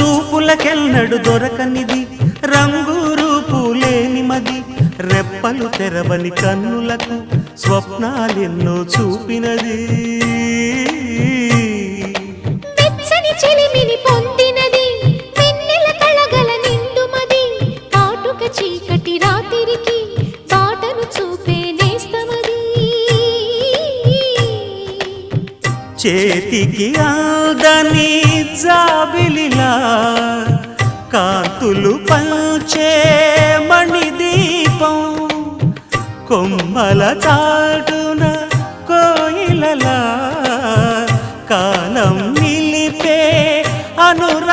చూపులకెన్నడు దొరకనిది. రంగు రూపు లేని మది. రెప్పలు తెరవని కన్నులకు స్వప్నాలెన్నో చూపినది. చీకటి రాత్రికి బాటను చూపే నేస్తమది. చేతికి ఆదని జాబిలిలా కాంతులు పంచే మణిదీపం. కొమ్మల చాటున కోయిలలా కాలం నిలిపే అనురా